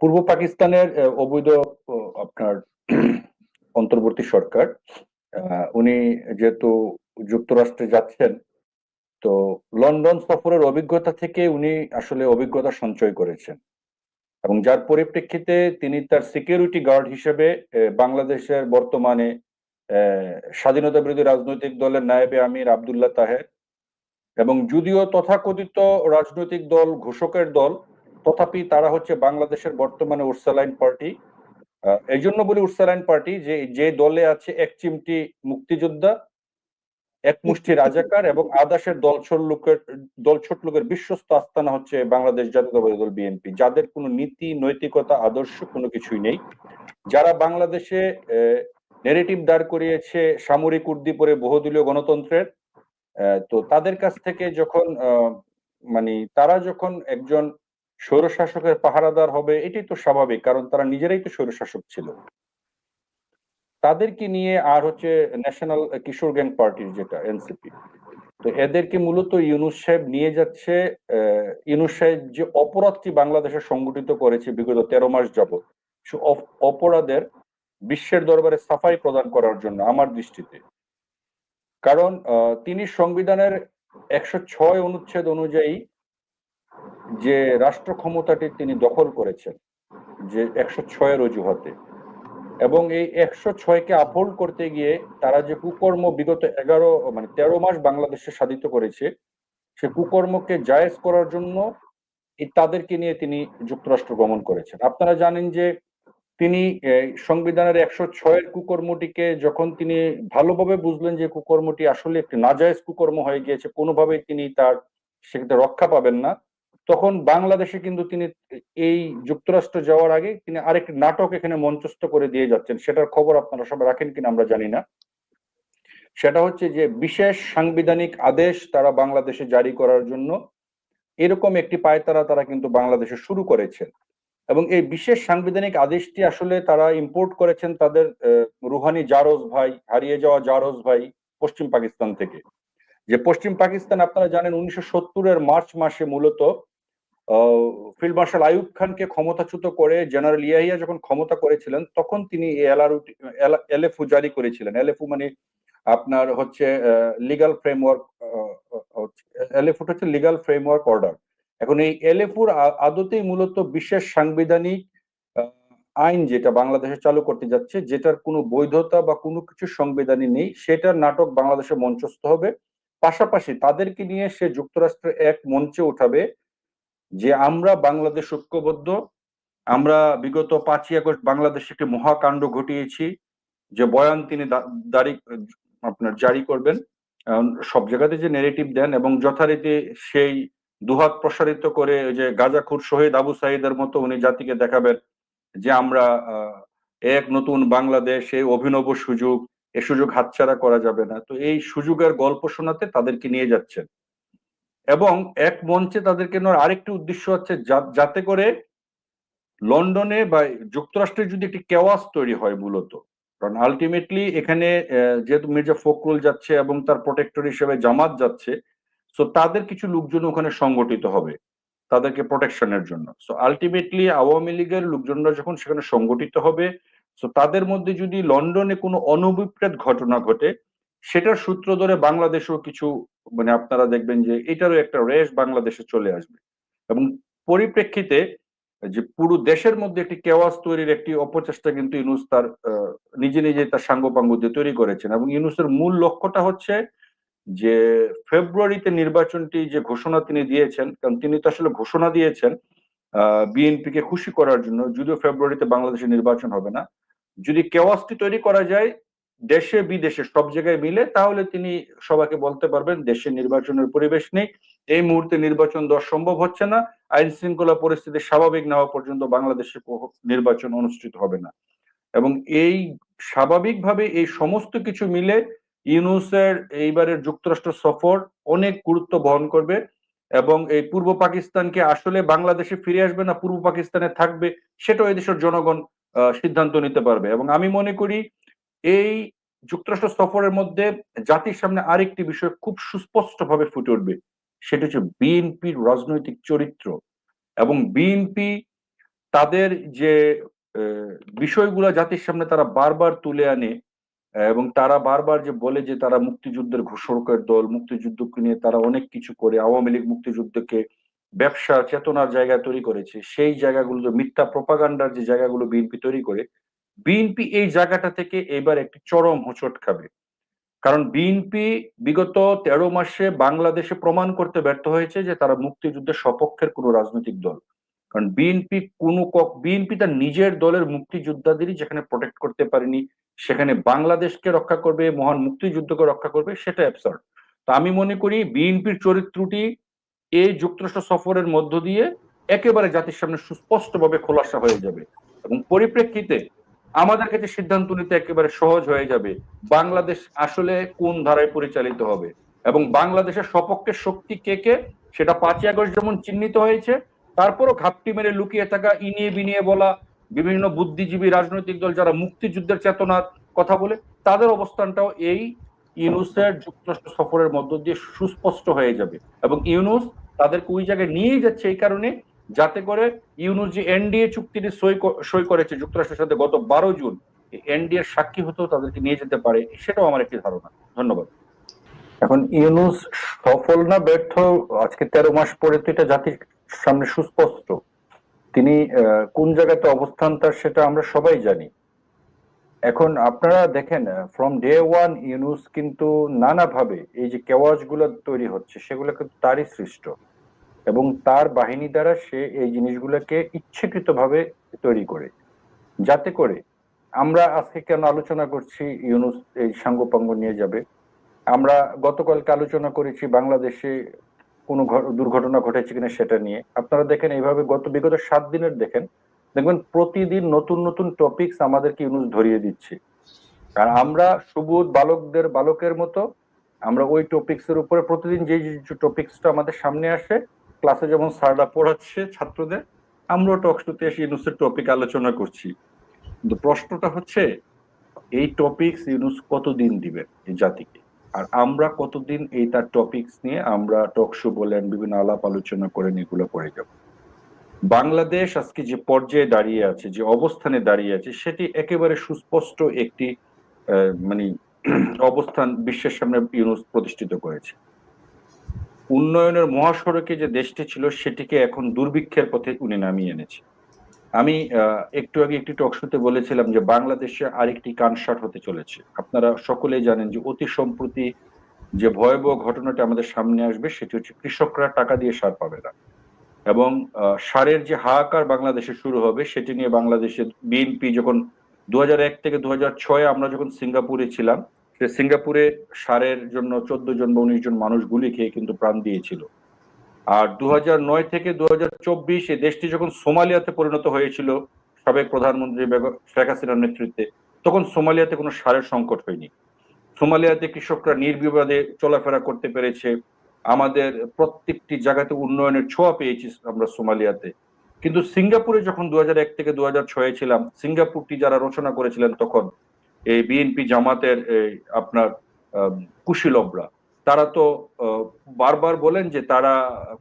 পূর্ব পাকিস্তানের অবৈধ আপনার অন্তর্বর্তী সরকার উনি যেহেতু যুক্তরাষ্ট্রে যাচ্ছেন, তো লন্ডন সফরের অভিজ্ঞতা থেকে উনি আসলে অভিজ্ঞতা সঞ্চয় করেছেন। এবং যার পরিপ্রেক্ষিতে তিনি তার সিকিউরিটি গার্ড হিসেবে বাংলাদেশের বর্তমানে স্বাধীনতা বিরোধী রাজনৈতিক দলের নায়েবে আমির আবদুল্লাহ তাহের এবং যদিও তথাকথিত রাজনৈতিক দল ঘোষকের দল তথাপি তারা হচ্ছে বাংলাদেশের বর্তমানে উর্সালাইন পার্টি। এই জন্য বলি উর্সালাইন পার্টি যে যে দলে আছে এক চিমটি মুক্তিযোদ্ধা, এক মুষ্টি রাজাকার এবং আদাসের দলছট লোকের দলছট লোকের বিশ্বস্ত আস্তানা হচ্ছে বাংলাদেশ জাতীয়তাবাদী দল বিএনপি। যাদের কোনো নীতি, নৈতিকতা, আদর্শ কোনো কিছুই নেই। যারা বাংলাদেশে নেরেটিভ দাঁড় করিয়েছে সামরিক উর্দিপরে বহুদলীয় গণতন্ত্রের তো তাদের কাছ থেকে যখন মানে তারা যখন একজন স্বৈরশাসকের পাহারাদার হবে, এটাই তো স্বাভাবিক, কারণ তারা নিজেরাই তো স্বৈরশাসক ছিল। তাদেরকে নিয়ে আর হচ্ছে ন্যাশনাল কিশোর গ্যাং পার্টির যেটা এনসিপি তো এদেরকে মূলত ইউনুস সাহেব নিয়ে যাচ্ছে ইউনুস সাহেব যে অপরাধটি বাংলাদেশে সংগঠিত করেছে বিগত তেরো মাস যাবত সে অপরাধের বিশ্বের দরবারে সাফাই প্রদান করার জন্য আমার দৃষ্টিতে। কারণ তিনি সংবিধানের একশো ছয় অনুচ্ছেদ অনুযায়ী যে রাষ্ট্র ক্ষমতাটি তিনি দখল করেছেন, যে একশো ছয়ের অজুহাতে। এবং এই একশো ছয়কে আপহোল্ড করতে গিয়ে তারা যে কুকর্ম বিগত এগারো মানে তেরো মাস বাংলাদেশে সাধিত করেছে, সে কুকর্মকে জায়েজ করার জন্য তাদেরকে নিয়ে তিনি যুক্তরাষ্ট্র গমন করেছেন। আপনারা জানেন যে তিনি সংবিধানের একশো ছয়ের কুকর্মটিকে যখন তিনি ভালোভাবে বুঝলেন যে কুকর্মটি আসলে একটি নাজায়েজ কুকর্ম হয়ে গিয়েছে, কোনোভাবেই তিনি তার সেক্ষেত্রে রক্ষা পাবেন না। তখন বাংলাদেশে কিন্তু তিনি এই যুক্তরাষ্ট্র যাওয়ার আগে তিনি আরেকটি নাটক এখানে মঞ্চস্থ করে দিয়ে যাচ্ছেন। সেটার খবর আপনারা সবাই রাখেন কিনা আমরা জানি না। সেটা হচ্ছে যে বিশেষ সাংবিধানিক আদেশ তারা বাংলাদেশে জারি করার জন্য এরকম একটি পায়তারা তারা কিন্তু বাংলাদেশে শুরু করেছেন। এবং এই বিশেষ সাংবিধানিক আদেশটি আসলে তারা ইম্পোর্ট করেছেন তাদের রুহানি জারোজ ভাই, হারিয়ে যাওয়া জারোজ ভাই পশ্চিম পাকিস্তান থেকে। যে পশ্চিম পাকিস্তান আপনারা জানেন উনিশশো সত্তরের মার্চ মাসে মূলত ফিল্ড মার্শাল আইয়ুব খানকে ক্ষমতাচ্যুত করে জেনারেল ইয়াহিয়া যখন ক্ষমতা করেছিলেন, তখন তিনি এলএফু জারি করেছিলেন। এলএফু মানে আপনার হচ্ছে লিগাল ফ্রেমওয়ার্ক এলএফু হচ্ছে লিগাল ফ্রেমওয়ার্ক অর্ডার এখন এই এলএফুর আদতেই মূলত বিশেষ সাংবিধানিক আইন যেটা বাংলাদেশে চালু করতে যাচ্ছে, যেটার কোনো বৈধতা বা কোনো কিছু সংবিধানই নেই, সেটার নাটক বাংলাদেশে মঞ্চস্থ হবে। পাশাপাশি তাদেরকে নিয়ে সে যুক্তরাষ্ট্রের এক মঞ্চে উঠাবে যে আমরা বাংলাদেশ ঐক্যবদ্ধ, আমরা বিগত পাঁচই আগস্ট বাংলাদেশে একটি মহাকাণ্ড ঘটিয়েছি, যে বয়ান তিনি আপনার জারি করবেন। সব জায়গাতে যে নেগেটিভ দেন এবং যথারীতি সেই দুহাত প্রসারিত করে যে গাজাখুর শহীদ আবু সাইদের মতো উনি জাতিকে দেখাবেন, যে আমরা এক নতুন বাংলাদেশ এই অভিনব সুযোগ, এ সুযোগ হাতছাড়া করা যাবে না। তো এই সুযোগের গল্প শোনাতে তাদেরকে নিয়ে যাচ্ছেন। এবং এক মঞ্চে তাদেরকে নেওয়ার আরেকটি উদ্দেশ্য হচ্ছে যাতে করে লন্ডনে বা যুক্তরাষ্ট্রে যদি একটি কেওয়াস তৈরি হয় মূলত। কারণ আলটিমেটলি এখানে যেহেতু মির্জা ফখরুল যাচ্ছে এবং তার প্রোটেক্টর হিসেবে জামাত যাচ্ছে সো তাদের কিছু লোকজন ওখানে সংগঠিত হবে তাদেরকে প্রোটেকশনের জন্য। সো আলটিমেটলি আওয়ামী লীগের লোকজনরা যখন সেখানে সংগঠিত হবে সো তাদের মধ্যে যদি লন্ডনে কোনো অনভিপ্রেত ঘটনা ঘটে, সেটার সূত্র ধরে বাংলাদেশেও কিছু মানে আপনারা দেখবেন যে এটারও একটা রেশ বাংলাদেশে চলে আসবে। এবং পরিপ্রেক্ষিতে যে পুরো দেশের মধ্যে একটি কেওয়াস তৈরির একটি অপচেষ্টা কিন্তু ইউনুস তার নিজে নিজে তার সাঙ্গপাঙ্গ দিয়ে তৈরি করেছেন। এবং ইউনুসের মূল লক্ষ্যটা হচ্ছে যে ফেব্রুয়ারিতে নির্বাচনটি যে ঘোষণা তিনি দিয়েছেন, কারণ তিনি তো আসলে ঘোষণা দিয়েছেন বিএনপি কে খুশি করার জন্য, যদিও ফেব্রুয়ারিতে বাংলাদেশে নির্বাচন হবে না। যদি কেওয়াসটি তৈরি করা যায় দেশে বিদেশে সব জায়গায় মিলে তাহলে তিনি সবাইকে বলতে পারবেন দেশে নির্বাচনের পরিবেশ নেই। এই মুহূর্তে নির্বাচন দেওয়া সম্ভব হচ্ছে না। আইন শৃঙ্খলা পরিস্থিতি স্বাভাবিক না হওয়া পর্যন্ত বাংলাদেশে নির্বাচন অনুষ্ঠিত হবে না। এবং এই স্বাভাবিকভাবে এই সমস্ত কিছু মিলে ইউনুসের এইবারের যুক্তরাষ্ট্র সফর অনেক গুরুত্ব বহন করবে এবং এই পূর্ব পাকিস্তানকে আসলে বাংলাদেশে ফিরে আসবে না, পূর্ব পাকিস্তানে থাকবে, সেটাও এই দেশের জনগণ সিদ্ধান্ত নিতে পারবে। এবং আমি মনে করি এই যুক্তরাষ্ট্র সফরের মধ্যে জাতির সামনে আরেকটি বিষয় খুব সুস্পষ্টভাবে ফুটে উঠবে। সেটা হচ্ছে বিএনপির রাজনৈতিক চরিত্র এবং বিএনপি তাদের যে বিষয়গুলো জাতির সামনে তারা বারবার তুলে আনে এবং তারা বারবার যে বলে যে তারা মুক্তিযুদ্ধের ঘোষকের দল, মুক্তিযুদ্ধকে নিয়ে তারা অনেক কিছু করে, আওয়ামী লীগ মুক্তিযুদ্ধকে ব্যবসা, চেতনার জায়গা তৈরি করেছে, সেই জায়গাগুলো মিথ্যা প্রপাগান্ডার যে জায়গাগুলো বিএনপি তৈরি করে বিএনপি এই জায়গাটা থেকে এবার একটি চরম হোঁচট খাবে। কারণ বিএনপি বিগত তেরো মাসে বাংলাদেশে প্রমাণ করতে ব্যর্থ হয়েছে যে তারা মুক্তিযুদ্ধের সপক্ষের কোনো রাজনৈতিক দল। কারণ বিএনপি কোনো বিএনপি তার নিজের দলের মুক্তিযোদ্ধাদেরই যেখানে প্রোটেক্ট করতে পারেনি, সেখানে বাংলাদেশকে রক্ষা করবে, মহান মুক্তিযুদ্ধকে রক্ষা করবে, সেটা অ্যাবসার্ড তো আমি মনে করি বিএনপির চরিত্রটি এই যুক্তরাষ্ট্র সফরের মধ্য দিয়ে একেবারে জাতির সামনে সুস্পষ্টভাবে খোলাসা হয়ে যাবে। এবং পরিপ্রেক্ষিতে আমাদের কাছে সিদ্ধান্ত নিতে একেবারে সহজ হয়ে যাবে। বাংলাদেশ আসলে কোন ধারায় পরিচালিত হবে? এবং বাংলাদেশের সপক্ষের শক্তি কে কে? সেটা পাঁচই আগস্ট যেমন চিহ্নিত হয়েছে, তারপরও ঘাপটি মেরে লুকিয়ে থাকা ইনিয়ে বিনিয়ে বলা বিভিন্ন বুদ্ধিজীবী রাজনৈতিক দল যারা মুক্তিযুদ্ধের চেতনার কথা বলে, তাদের অবস্থানটাও এই ইউনুসের যুক্তরাষ্ট্র সফরের মধ্য দিয়ে সুস্পষ্ট হয়ে যাবে। এবং ইউনুস তাদেরকে ওই জায়গায় নিয়ে যাচ্ছে এই কারণে যাতে করে ইউনুস যে এনডিএ চুক্তিটি সই সই করেছে যুক্তরাষ্ট্রের সাথে গত বারো জুন এনডিএ সাক্ষী হতেও তাদেরকে নিয়ে যেতে পারে, সেটাও আমার একটি ধারণা। ধন্যবাদ। এখন ইউনুস সফল না ব্যর্থ? আজকে তেরো মাস পরে তো এটা জাতির সামনে সুস্পষ্ট। তিনি কোন জায়গাতে অবস্থান তার সেটা আমরা সবাই জানি। এখন আপনারা দেখেন ফ্রম ডে ওয়ান ইউনুস কিন্তু নানাভাবে এই যে কেওয়াজগুলো তৈরি হচ্ছে, সেগুলো কিন্তু তারই সৃষ্ট। এবং তার বাহিনী দ্বারা সে এই জিনিসগুলোকে ইচ্ছাকৃতভাবে তৈরি করে। যাতে করে আমরা আজকে কেন আলোচনা করছি ইউনুস এই সাঙ্গপাঙ্গ নিয়ে যাবে? আমরা গতকালকে আলোচনা করেছি বাংলাদেশে কোনো দুর্ঘটনা ঘটেছে কিনা সেটা নিয়ে। আপনারা দেখেন এইভাবে গত, বিগত সাত দিনের দেখেন, দেখবেন প্রতিদিন নতুন নতুন টপিকস আমাদেরকে ইউনুস ধরিয়ে দিচ্ছে। আর আমরা সুবোধ বালকদের, বালকের মতো আমরা ওই টপিকস এর উপরে প্রতিদিন যে টপিকসটা আমাদের সামনে আসে ক্লাসে যেমন স্যাররা পড়াচ্ছে ছাত্রদের, আমরাও টক শোতে এসে ইউনুসের টপিক আলোচনা করছি। কিন্তু প্রশ্নটা হচ্ছে, এই টপিকস ইউনুস কতদিন দিবেন এই জাতিকে? আর আমরা কতদিন এই তার টপিকস নিয়ে আমরা টক শো বলেন, বিভিন্ন আলাপ আলোচনা করেন এগুলো করে যাব? বাংলাদেশ আজকে যে পর্যায়ে দাঁড়িয়ে আছে, যে অবস্থানে দাঁড়িয়ে আছে, সেটি একেবারে সুস্পষ্ট একটি মানে অবস্থান, বিশ্বের সামনে ইউনুস প্রতিষ্ঠিত করেছে। উন্নয়নের মহাসড়কে যে দেশটি ছিল সেটিকে এখন দুর্ভিক্ষের পথে উনি নামিয়ে এনেছে। আমি একটু আগে একটি টকশোতে বলেছিলাম যে বাংলাদেশে আরেকটি কানসাট হতে চলেছে। আপনারা সকলেই জানেন যে অতি সম্প্রতি যে ভয়াবহ ঘটনাটি আমাদের সামনে আসবে সেটি হচ্ছে কৃষকরা টাকা দিয়ে সার পাবে না। এবং সারের যে হাহাকার বাংলাদেশে শুরু হবে সেটি নিয়ে বাংলাদেশের বিএনপি যখন দু থেকে দু ছয় আমরা যখন সিঙ্গাপুরে ছিলাম সে সিঙ্গাপুরে সারের জন্য চোদ্দ জন বা উনিশ জন মানুষ গুলি খেয়ে কিন্তু প্রাণ দিয়েছিল। আর দু নয় থেকে দু চব্বিশ এই দেশটি যখন সোমালিয়াতে পরিণত হয়েছিল সাবেক প্রধানমন্ত্রী শেখ হাসিনার নেতৃত্বে, তখন সোমালিয়াতে কোনো সারের সংকট হয়নি। সোমালিয়াতে কৃষকরা নির্বিবাদে চলাফেরা করতে পেরেছে। আমাদের প্রত্যেকটি জায়গাতে উন্নয়নের ছোঁয়া পেয়েছি আমরা সোমালিয়াতে। কিন্তু সিঙ্গাপুরে যখন দু থেকে দু ছয়ে ছিলাম, সিঙ্গাপুরটি যারা রচনা করেছিলেন তখন এই বিএনপি জামাতের আপনার কুশীলবরা। তারা তো বারবার বলেন যে তারা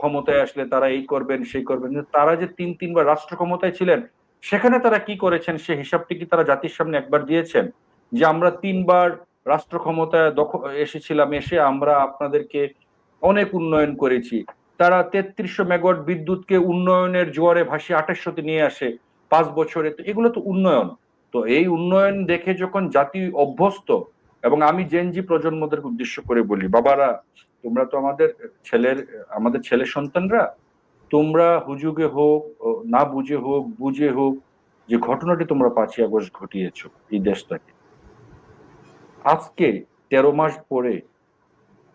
ক্ষমতায় আসলে তারা এই করবেন, সেই করবেন। তারা যে তিন, তিনবার রাষ্ট্র ক্ষমতায় ছিলেন, সেখানে তারা কি করেছেন? সে হিসাবটি কি তারা জাতির সামনে একবার দিয়েছেন? যে আমরা তিনবার রাষ্ট্র ক্ষমতায় এসেছিলাম, এসে আমরা আপনাদেরকে অনেক উন্নয়ন করেছি। তারা তেত্রিশশো মেগাওয়াট বিদ্যুৎকে উন্নয়নের জোয়ারে ভাসিয়ে আঠাশশোতে নিয়ে আসে পাঁচ বছরে। তো এগুলো তো উন্নয়ন। তো এই উন্নয়ন দেখে যখন জাতি অভ্যস্ত, এবং আমি জেনজি প্রজন্মদের উদ্দেশ্য করে বলি, বাবারা, তোমরা তো আমাদের ছেলের আমাদের ছেলের সন্তানরা, তোমরা হুজুগে হোক না বুঝে হোক বুঝে হোক, যে ঘটনাটি তোমরা পাঁচই আগস্ট ঘটিয়েছ এই দেশটাকে। আজকে তেরো মাস পরে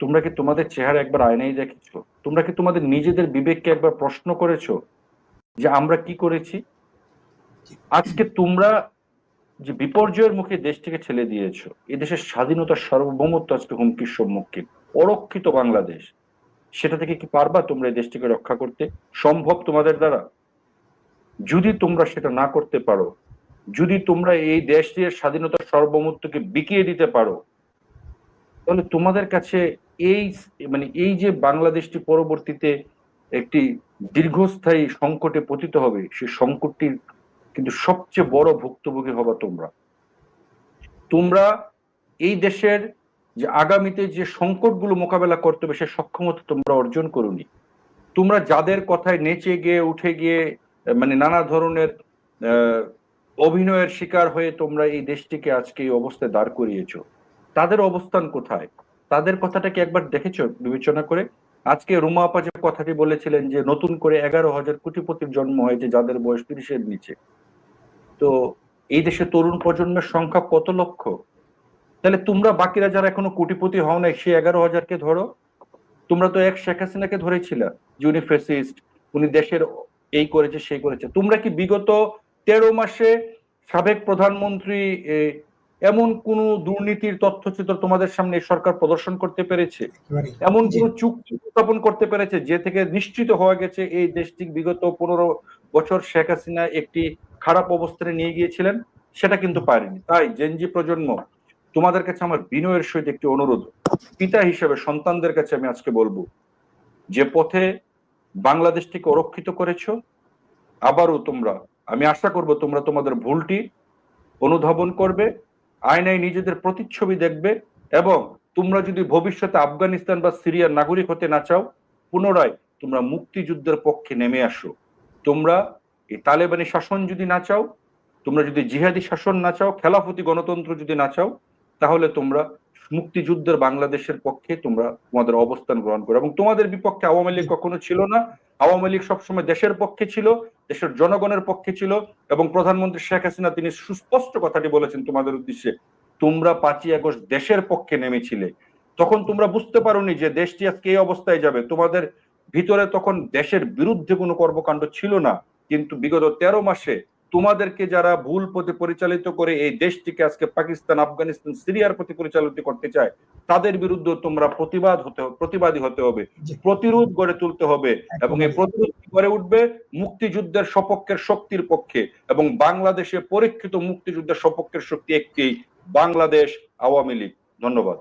তোমরা কি তোমাদের চেহারা একবার আয়নায় দেখেছ? তোমরা কি তোমাদের নিজেদের বিবেককে একবার প্রশ্ন করেছ যে আমরা কি করেছি? আজকে তোমরা যে বিপর্যয়ের মুখে দেশটিকে ঠেলে দিয়েছ। এদেশের স্বাধীনতার সার্বভৌমত্ব আজকে হুমকির সম্মুখীন। অরক্ষিত বাংলাদেশ। সেটা থেকে কি পারবা তোমরা এই দেশটিকে রক্ষা করতে? সম্ভব তোমাদের দ্বারা? যদি তোমরা সেটা না করতে পারো, যদি তোমরা এই দেশের স্বাধীনতার সার্বভৌমত্বকে বিকিয়ে দিতে পারো, তাহলে তোমাদের কাছে এই মানে এই যে বাংলাদেশটি পরবর্তীতে একটি দীর্ঘস্থায়ী সংকটে পতিত হবে, সেই সংকটটির কিন্তু সবচেয়ে বড় ভুক্তভোগী হবা তোমরা। তোমরা এই দেশের যে আগামীতে যে সংকটগুলো মোকাবেলা করতে হবে, সে সক্ষমতা তোমরা অর্জন করুনি। তোমরা যাদের কথায় নেচে গিয়ে, উঠে গিয়ে মানে নানা ধরনের অভিনয়ের শিকার হয়ে তোমরা এই দেশটিকে আজকে এই অবস্থায় দাঁড় করিয়েছো, তাদের অবস্থান কোথায়? তাদের কথাটা কি একবার দেখেছ বিবেচনা করে? আজকে রুমা আপা যে কথাটি বলেছিলেন যে, নতুন করে এগারো হাজার কোটিপতির জন্ম হয়েছে যাদের বয়স তিরিশের নিচে। তো এই দেশে তরুণ প্রজন্মের সংখ্যা কত লক্ষ? তাহলে তোমরা বাকিরা যারা এখনও কোটিপতি হও নাই সে এগারো হাজারকে ধরো। তোমরা তো এক শেখ হাসিনাকে ধরেছিল যে উনি ফেসিস্ট উনি দেশের এই করেছে সেই করেছে। তোমরা কি বিগত তেরো মাসে সাবেক প্রধানমন্ত্রী এমন কোন দুর্নীতির তথ্যচিত্র তোমাদের সামনে সরকার প্রদর্শন করতে পেরেছে? এমন। কোন চুক্তি স্থাপন করতে পেরেছে যে থেকে নিশ্চিত হওয়া গেছে এই দেশটি বিগত পনেরো বছর শেখ হাসিনা একটি খারাপ অবস্থানে নিয়ে গিয়েছিলেন, সেটা কিন্তু পারেনি। তাই জেনজি প্রজন্ম, তোমাদের কাছে আমার বিনয়ের সহিত একটি অনুরোধ। পিতা হিসেবে সন্তানদের কাছে আমি আজকে বলব, যে পথে বাংলাদেশটিকে অরক্ষিত করেছ, আবারও তোমরা, আমি আশা করব তোমরা তোমাদের ভুলটি অনুধাবন করবে, আয়নায় নিজেদের প্রতিচ্ছবি দেখবে এবং তোমরা যদি ভবিষ্যতে আফগানিস্তান বা সিরিয়ার নাগরিক হতে না চাও, পুনরায় তোমরা মুক্তিযুদ্ধের পক্ষে নেমে আসো। তোমরা এই তালেবানি শাসন যদি না চাও, তোমরা যদি জিহাদি শাসন না চাও, খেলাফতি গণতন্ত্র যদি না চাও, তাহলে তোমরা মুক্তিযুদ্ধের বাংলাদেশের পক্ষে তোমরা তোমাদের অবস্থান গ্রহণ করো। এবং তোমাদের বিপক্ষে আওয়ামী লীগ কখনো ছিল না। আওয়ামী লীগ সবসময় দেশের পক্ষে ছিল, দেশের জনগণের পক্ষে ছিল, এবং প্রধানমন্ত্রী শেখ হাসিনা তিনি সুস্পষ্ট কথাটি বলেছেন তোমাদের উদ্দেশ্যে, তোমরা পাঁচই আগস্ট দেশের পক্ষে নেমেছিলে। তখন তোমরা বুঝতে পারোনি যে দেশটি আজকে এই অবস্থায় যাবে। তোমাদের ভিতরে তখন দেশের বিরুদ্ধে কোনো কর্মকাণ্ড ছিল না কিন্তু বিগত তেরো মাসে তোমাদেরকে যারা ভুল পথে পরিচালিত করে এই দেশটিকে আজকে পাকিস্তান আফগানিস্তান সিরিয়ার প্রতি পরিচালিত করতে চায় তাদের বিরুদ্ধে তোমরা প্রতিবাদ হতে প্রতিবাদী হতে হবে প্রতিরোধ গড়ে তুলতে হবে এবং এই প্রতিরোধ গড়ে উঠবে? মুক্তিযুদ্ধের সপক্ষের শক্তির পক্ষে এবং বাংলাদেশে পরীক্ষিত মুক্তিযুদ্ধের সপক্ষের শক্তি একটি বাংলাদেশ আওয়ামী লীগ। ধন্যবাদ।